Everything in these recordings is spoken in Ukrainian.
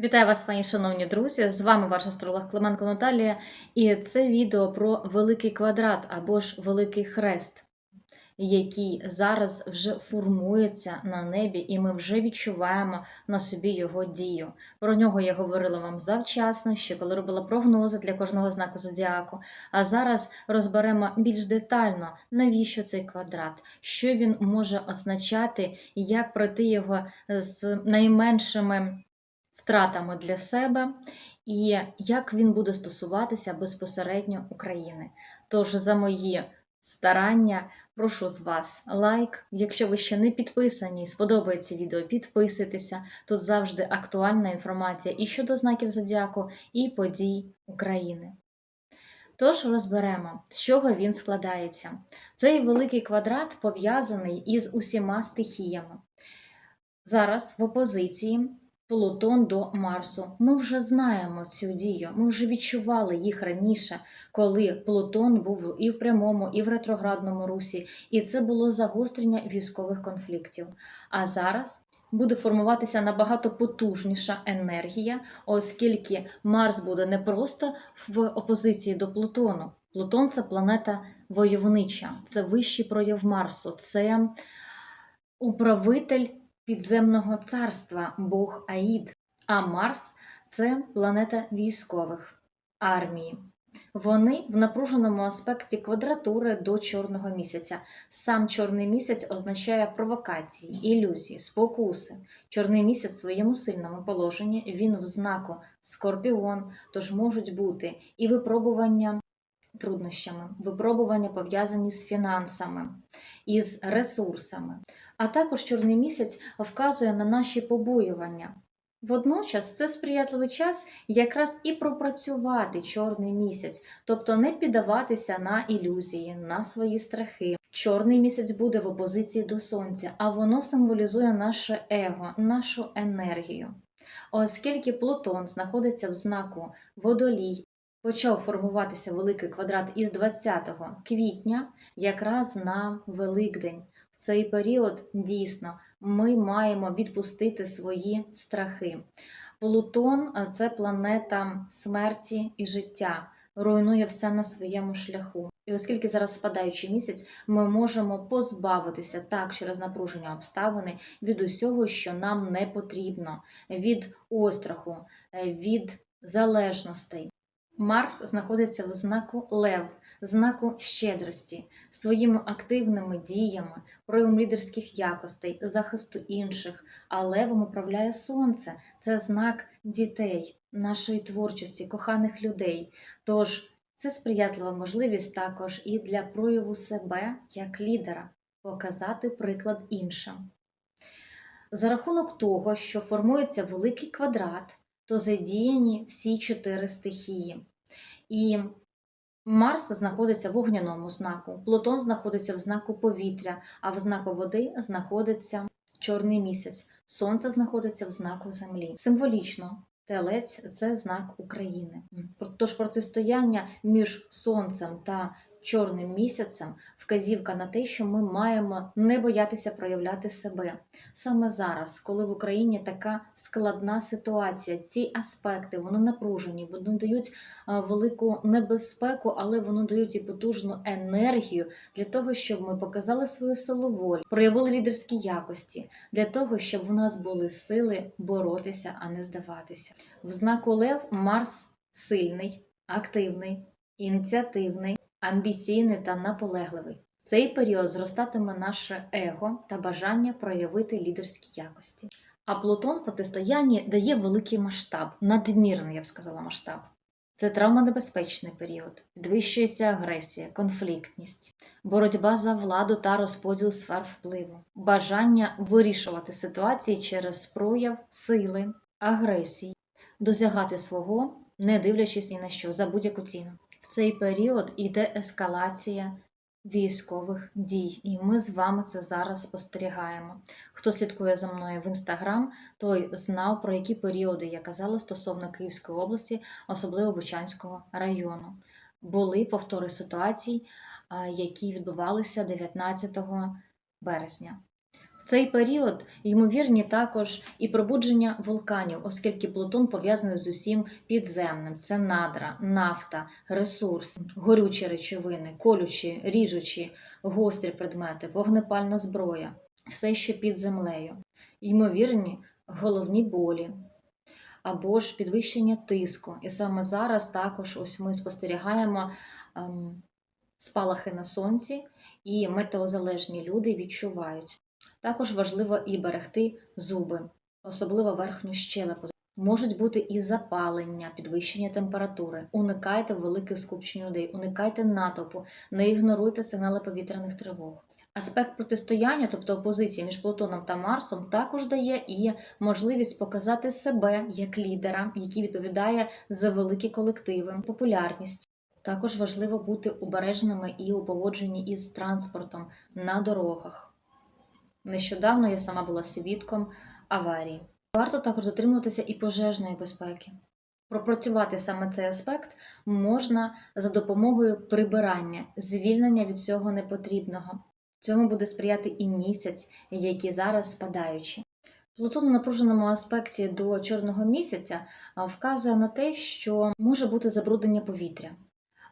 Вітаю вас, мої шановні друзі! З вами ваш астролог Клименко Наталія, і це відео про великий квадрат або ж великий хрест, який зараз вже формується на небі, і ми вже відчуваємо на собі його дію. Про нього я говорила вам завчасно, ще коли робила прогнози для кожного знаку зодіаку. А зараз розберемо більш детально, навіщо цей квадрат, що він може означати, як пройти його з найменшими втратами для себе, і як він буде стосуватися безпосередньо України. Тож за мої старання прошу з вас лайк. Якщо ви ще не підписані сподобається відео, підписуйтеся. Тут завжди актуальна інформація і щодо знаків зодіаку, і подій України. Тож розберемо, з чого він складається. Цей великий квадрат пов'язаний із усіма стихіями. Зараз в опозиції Плутон до Марсу. Ми вже знаємо цю дію, ми вже відчували їх раніше, коли Плутон був і в прямому, і в ретроградному русі, і це було загострення військових конфліктів. А зараз буде формуватися набагато потужніша енергія, оскільки Марс буде не просто в опозиції до Плутону. Плутон це планета войовнича, це вищий прояв Марсу, це управитель підземного царства, Бог Аїд. А Марс це планета військових армії. Вони в напруженому аспекті квадратури до чорного місяця. Сам чорний місяць означає провокації, ілюзії, спокуси. Чорний місяць в своєму сильному положенні він в знаку скорпіон, тож можуть бути і випробування труднощами, випробування пов'язані з фінансами, із ресурсами. А також чорний місяць вказує на наші побоювання. Водночас це сприятливий час якраз і пропрацювати чорний місяць, тобто не піддаватися на ілюзії, на свої страхи. Чорний місяць буде в опозиції до сонця, а воно символізує наше его, нашу енергію. Оскільки Плутон знаходиться в знаку водолій, почав формуватися великий квадрат із 20 квітня, якраз на Великдень. Цей період дійсно ми маємо відпустити свої страхи. Плутон це планета смерті і життя, руйнує все на своєму шляху. І оскільки зараз спадаючий місяць, ми можемо позбавитися так через напруження обставини від усього, що нам не потрібно, від остраху, е, від залежностей. Марс знаходиться в знаку Лев, знаку щедрості, своїми активними діями, проявом лідерських якостей, захисту інших, а левом управляє сонце. Це знак дітей, нашої творчості, коханих людей. Тож це сприятлива можливість також і для прояву себе як лідера, показати приклад іншим. За рахунок того, що формується великий квадрат, то задіяні всі чотири стихії. І Марс знаходиться в вогняному знаку, Плутон знаходиться в знаку повітря, а в знаку води знаходиться чорний місяць, Сонце знаходиться в знаку Землі. Символічно, телець це знак України. Тож протистояння між Сонцем та чорним місяцем вказівка на те, що ми маємо не боятися проявляти себе саме зараз, коли в Україні така складна ситуація. Ці аспекти вони напружені, вони дають велику небезпеку, але вони дають і потужну енергію для того, щоб ми показали свою силу волі, проявили лідерські якості для того, щоб в нас були сили боротися, а не здаватися. В знаку Лев Марс сильний, активний, ініціативний амбіційний та наполегливий. В цей період зростатиме наше его та бажання проявити лідерські якості. А Плутон в протистоянні дає великий масштаб, надмірний, я б сказала, масштаб. Це травмонебезпечний період, підвищується агресія, конфліктність, боротьба за владу та розподіл сфер впливу, бажання вирішувати ситуації через прояв сили, агресії, досягати свого, не дивлячись ні на що за будь-яку ціну. Цей період йде ескалація військових дій, і ми з вами це зараз спостерігаємо. Хто слідкує за мною в інстаграм, той знав, про які періоди я казала стосовно Київської області, особливо Бучанського району. Були повтори ситуацій, які відбувалися 19 березня. Цей період ймовірні також і пробудження вулканів, оскільки Плутон пов'язаний з усім підземним. Це надра, нафта, ресурс, горючі речовини, колючі, ріжучі, гострі предмети, вогнепальна зброя, все, що під землею. Ймовірні головні болі. Або ж підвищення тиску. І саме зараз також ось ми спостерігаємо ем, спалахи на сонці, і метеозалежні люди відчувають. Також важливо і берегти зуби, особливо верхню щелепу. Можуть бути і запалення, підвищення температури. Уникайте великих скупчень людей, уникайте натовпу, не ігноруйте сигнали повітряних тривог. Аспект протистояння, тобто опозиції між Плутоном та Марсом, також дає і можливість показати себе як лідера, який відповідає за великі колективи, популярність. Також важливо бути обережними і у поводженні із транспортом на дорогах. Нещодавно я сама була свідком аварії. Варто також дотримуватися і пожежної безпеки. Пропрацювати саме цей аспект можна за допомогою прибирання, звільнення від всього непотрібного. Цьому буде сприяти і місяць, який зараз спадаючи. Плутон у напруженому аспекті до чорного місяця вказує на те, що може бути забруднення повітря,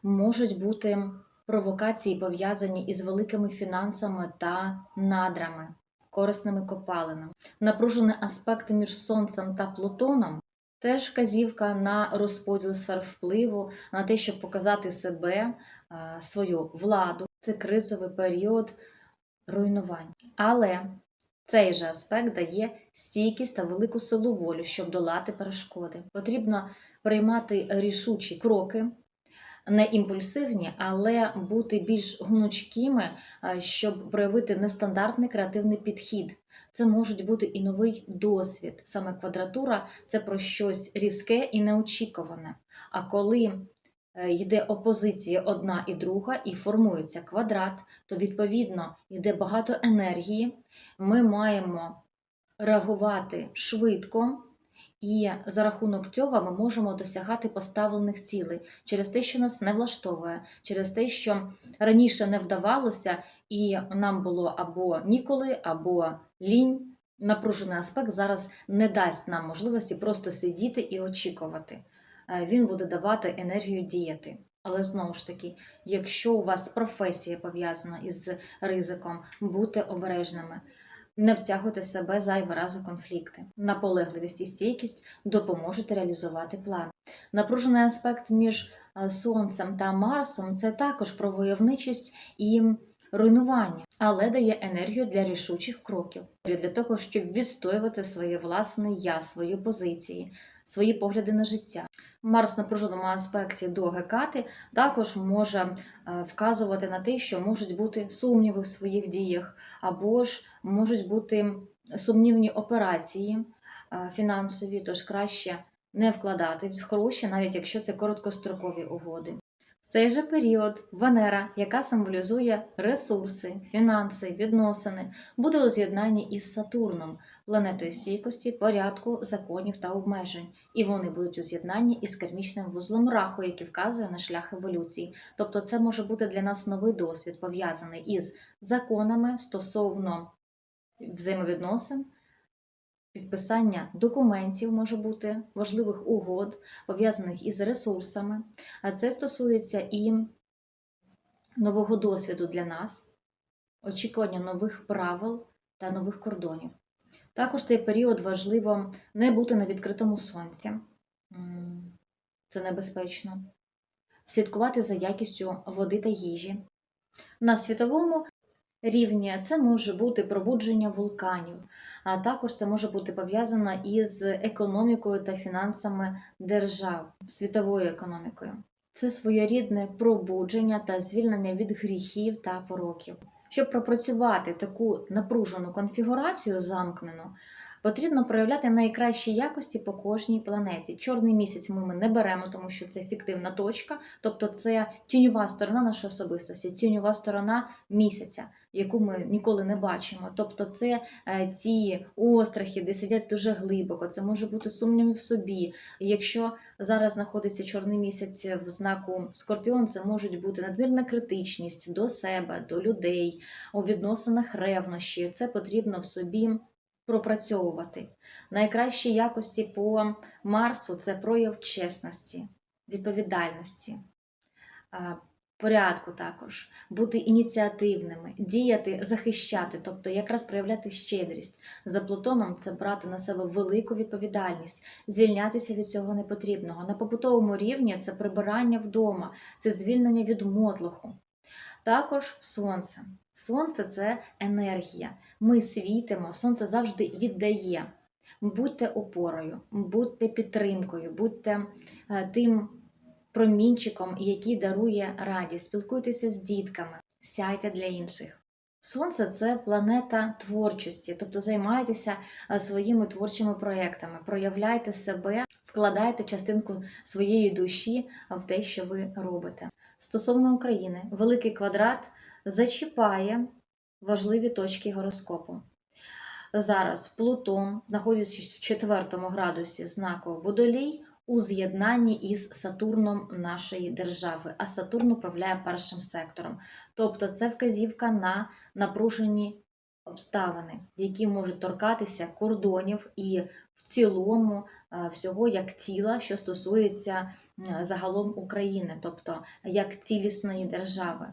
можуть бути провокації, пов'язані із великими фінансами та надрами, корисними копалинами. Напружений аспект між Сонцем та Плутоном теж вказівка на розподіл сфер впливу, на те, щоб показати себе, свою владу. Це кризовий період руйнувань. Але цей же аспект дає стійкість та велику силу волю, щоб долати перешкоди. Потрібно приймати рішучі кроки, не імпульсивні, але бути більш гнучкими, щоб проявити нестандартний креативний підхід. Це можуть бути і новий досвід. Саме квадратура це про щось різке і неочікуване. А коли е, йде опозиція одна і друга, і формується квадрат, то відповідно йде багато енергії. Ми маємо реагувати швидко, і за рахунок цього ми можемо досягати поставлених цілей через те, що нас не влаштовує, через те, що раніше не вдавалося, і нам було або ніколи, або лінь. Напружений аспект зараз не дасть нам можливості просто сидіти і очікувати. Е, Він буде давати енергію діяти. Але знову ж таки, якщо у вас професія пов'язана із ризиком, будьте обережними. Не втягуйте себе зайвий раз у конфлікти. Наполегливість і стійкість допоможуть реалізувати план. Напружений аспект між е, Сонцем та Марсом це також про войовничість і руйнування, але дає енергію для рішучих кроків, для того, щоб відстоювати своє власне я, свої позиції, свої погляди на життя. Марс на напруженому аспекті до Гекати також може е, вказувати на те, що можуть бути сумніви в своїх діях, або ж можуть бути сумнівні операції е, фінансові, тож краще не вкладати в гроші, навіть якщо це короткострокові угоди. Цей же період Венера, яка символізує ресурси, фінанси, відносини, буде у з'єднанні із Сатурном, планетою стійкості, порядку, законів та обмежень, і вони будуть у з'єднанні із кармічним вузлом раху, який вказує на шлях еволюції. Тобто, це може бути для нас новий досвід, пов'язаний із законами стосовно взаємовідносин. Підписання документів може бути важливих угод, пов'язаних із ресурсами, а це стосується і нового досвіду для нас, очікування нових правил та нових кордонів. Також цей період важливо не бути на відкритому сонці, це небезпечно, слідкувати за якістю води та їжі. На світовому рівні це може бути пробудження вулканів, а також це може бути пов'язано із економікою та фінансами держав, світовою економікою. Це своєрідне пробудження та звільнення від гріхів та пороків. Щоб пропрацювати таку напружену конфігурацію замкнену, Потрібно проявляти найкращі якості по кожній планеті. Чорний місяць ми не беремо, тому що це фіктивна точка, тобто це тіньова сторона нашої особистості, тіньова сторона місяця, яку ми ніколи не бачимо. Тобто, це е, ті острахи, де сидять дуже глибоко, це може бути сумніви в собі. Якщо зараз знаходиться чорний місяць в знаку Скорпіон, це можуть бути надмірна критичність до себе, до людей, у відносинах ревнощі. Це потрібно в собі пропрацьовувати. Найкращі якості по Марсу це прояв чесності, відповідальності, порядку також, бути ініціативними, діяти, захищати, тобто якраз проявляти щедрість. За Плутоном це брати на себе велику відповідальність, звільнятися від цього непотрібного. На побутовому рівні це прибирання вдома, це звільнення від мотлуху. Також сонце. Сонце це енергія. Ми світимо, сонце завжди віддає. Будьте опорою, будьте підтримкою, будьте е, тим промінчиком, який дарує радість. Спілкуйтеся з дітками, сяйте для інших. Сонце це планета творчості, тобто займайтеся е, своїми творчими проєктами, проявляйте себе, вкладайте частинку своєї душі в те, що ви робите. Стосовно України, великий квадрат зачіпає важливі точки гороскопу. Зараз Плутон, знаходячись в 4 градусі знаку Водолій, у з'єднанні із Сатурном нашої держави, а Сатурн управляє першим сектором. Тобто це вказівка на напружені обставини, які можуть торкатися кордонів і в цілому е, всього як тіла, що стосується загалом України, тобто як цілісної держави.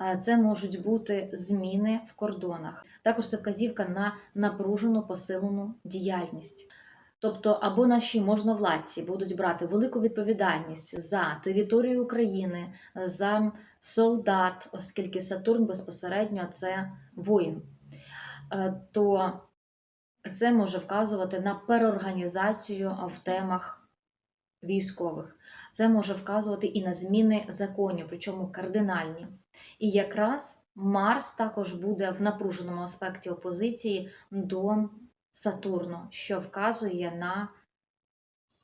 Е, Це можуть бути зміни в кордонах. Також це вказівка на напружену посилену діяльність. Тобто, або наші можновладці будуть брати велику відповідальність за територію України, за солдат, оскільки Сатурн безпосередньо це воїн, то це може вказувати на переорганізацію в темах військових. Це може вказувати і на зміни законів, причому кардинальні. І якраз Марс також буде в напруженому аспекті опозиції до Сатурну, що вказує на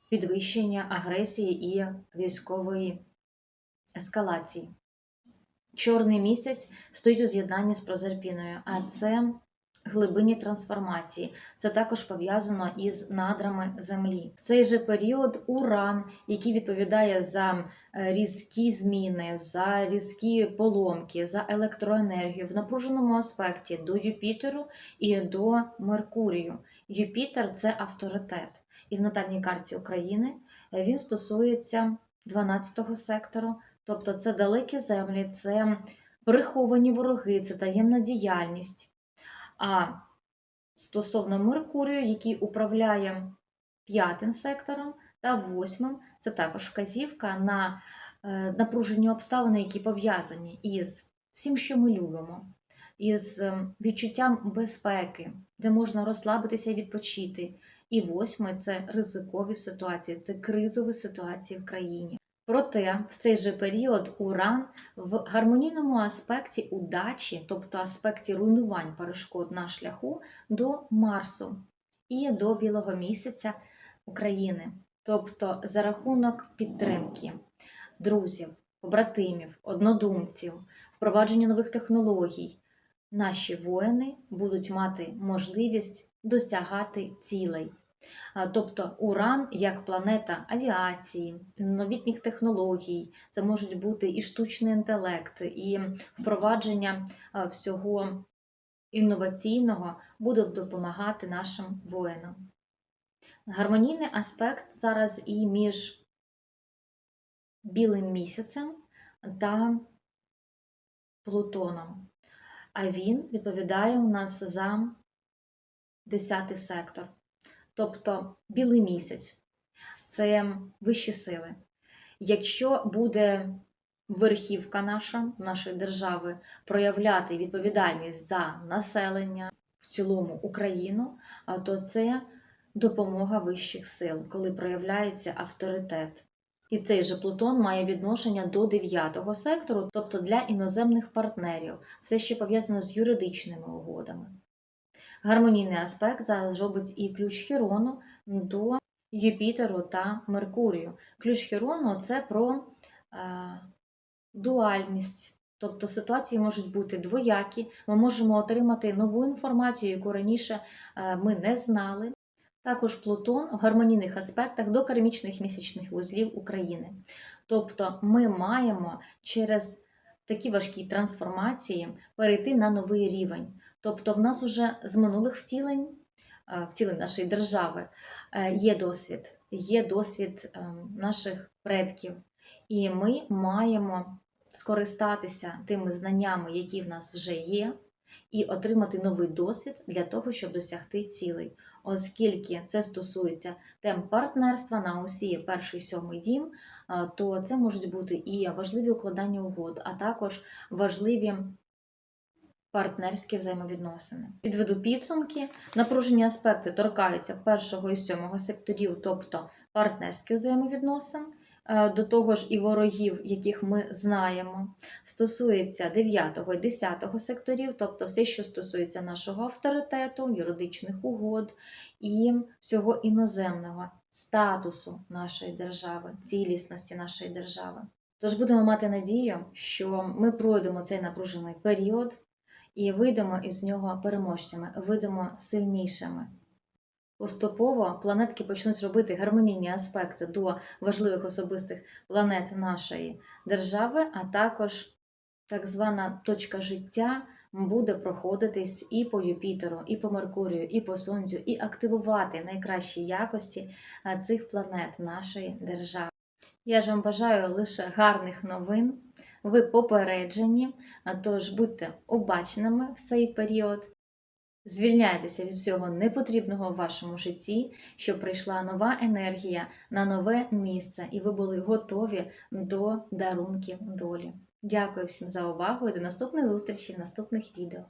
підвищення агресії і військової ескалації. Чорний місяць стоїть у з'єднанні з Прозерпіною, а це глибинні трансформації. Це також пов'язано із надрами Землі. В цей же період Уран, який відповідає за е, різкі зміни, за різкі поломки, за електроенергію в напруженому аспекті до Юпітеру і до Меркурію. Юпітер це авторитет. І в натальній карті України е, він стосується 12-го сектору, тобто це далекі землі, це приховані вороги, це таємна діяльність. А стосовно Меркурію, який управляє п'ятим сектором та восьмим, це також вказівка на е, напружені обставини, які пов'язані із всім, що ми любимо, із е, відчуттям безпеки, де можна розслабитися і відпочити. І восьме це ризикові ситуації, це кризові ситуації в країні. Проте в цей же період Уран в гармонійному аспекті удачі, тобто аспекті руйнувань перешкод на шляху до Марсу і до Білого місяця України, тобто за рахунок підтримки друзів, побратимів, однодумців, впровадження нових технологій, наші воїни будуть мати можливість досягати цілей. Тобто Уран як планета авіації, новітніх технологій, це можуть бути і штучний інтелект, і впровадження всього інноваційного буде допомагати нашим воїнам. Гармонійний аспект зараз і між білим місяцем та Плутоном. А він відповідає у нас за 10 сектор. Тобто білий місяць це вищі сили. Якщо буде верхівка наша, нашої держави, проявляти відповідальність за населення в цілому Україну, то це допомога вищих сил, коли проявляється авторитет. І цей же Плутон має відношення до 9 сектору, тобто для іноземних партнерів, все, що пов'язано з юридичними угодами. Гармонійний аспект зараз робить і ключ Хірону до Юпітеру та Меркурію. Ключ Хірону це про е, дуальність. Тобто ситуації можуть бути двоякі, ми можемо отримати нову інформацію, яку раніше е, ми не знали. Також Плутон в гармонійних аспектах до кармічних місячних вузлів України. Тобто ми маємо через такі важкі трансформації перейти на новий рівень. Тобто, в нас уже з минулих втілень, е, втілень нашої держави, е, є досвід, є досвід е, наших предків, і ми маємо скористатися тими знаннями, які в нас вже є, і отримати новий досвід для того, щоб досягти цілей. Оскільки це стосується тем партнерства на осі перший сьомий дім, то це можуть бути і важливі укладання угод, а також важливі партнерські взаємовідносини. Підведу підсумки. Напружені аспекти торкаються першого і сьомого секторів, тобто партнерських взаємовідносин. Е, До того ж, і ворогів, яких ми знаємо, стосується 9 і 10 секторів, тобто все, що стосується нашого авторитету, юридичних угод і всього іноземного статусу нашої держави, цілісності нашої держави. Тож будемо мати надію, що ми пройдемо цей напружений період і вийдемо із нього переможцями, вийдемо сильнішими. Поступово планетки почнуть робити гармонійні аспекти до важливих особистих планет нашої держави, а також так звана точка життя буде проходитись і по Юпітеру, і по Меркурію, і по Сонцю, і активувати найкращі якості цих планет нашої держави. Я ж вам бажаю лише гарних новин. Ви попереджені, тож будьте обачними в цей період. Звільняйтеся від всього непотрібного в вашому житті, щоб прийшла нова енергія на нове місце, і ви були готові до дарунків долі. Дякую всім за увагу і до наступних зустрічей в наступних відео.